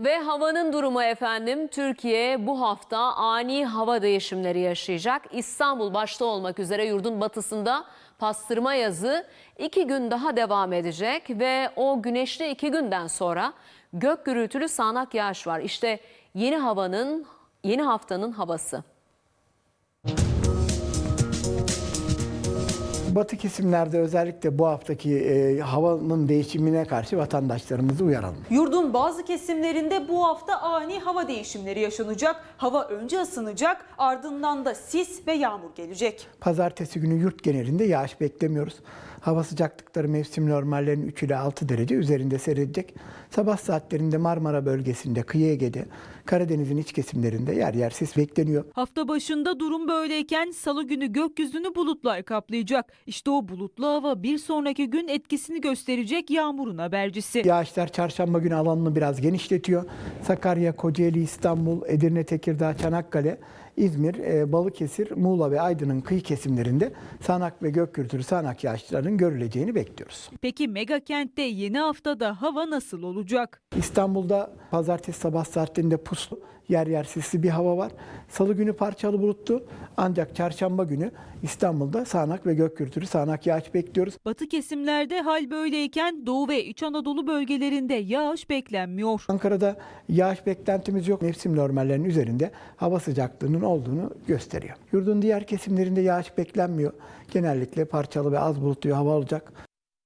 Ve havanın durumu efendim Türkiye bu hafta ani hava değişimleri yaşayacak. İstanbul başta olmak üzere yurdun batısında pastırma yazı iki gün daha devam edecek ve o güneşli iki günden sonra gök gürültülü sağanak yağış var. İşte yeni havanın yeni haftanın havası. Batı kesimlerde özellikle bu haftaki e, havanın değişimine karşı vatandaşlarımızı uyaralım. Yurdun bazı kesimlerinde bu hafta ani hava değişimleri yaşanacak. Hava önce ısınacak, ardından da sis ve yağmur gelecek. Pazartesi günü yurt genelinde yağış beklemiyoruz. Hava sıcaklıkları mevsim normallerinin 3 ile 6 derece üzerinde seyredecek. Sabah saatlerinde Marmara bölgesinde, Kıyı Ege'de, Karadeniz'in iç kesimlerinde yer yer sis bekleniyor. Hafta başında durum böyleyken salı günü gökyüzünü bulutlar kaplayacak. İşte o bulutlu hava bir sonraki gün etkisini gösterecek yağmurun habercisi. Yağışlar çarşamba günü alanını biraz genişletiyor. Sakarya, Kocaeli, İstanbul, Edirne, Tekirdağ, Çanakkale, İzmir, e, Balıkesir, Muğla ve Aydın'ın kıyı kesimlerinde sağanak ve gök gürültülü sağanak yağışların görüleceğini bekliyoruz. Peki mega kentte yeni haftada hava nasıl olacak? İstanbul'da pazartesi sabah saatlerinde puslu, yer yer sisli bir hava var. Salı günü parçalı bulutlu ancak çarşamba günü İstanbul'da sağanak ve gök gürültülü sağanak yağış bekliyoruz. Batı kesimlerde hal böyleyken Doğu ve İç Anadolu bölgelerinde yağış beklenmiyor. Ankara'da yağış beklentimiz yok. Mevsim normallerinin üzerinde hava sıcaklığının olduğunu gösteriyor. Yurdun diğer kesimlerinde yağış beklenmiyor. Genellikle parçalı ve az bulutlu hava olacak.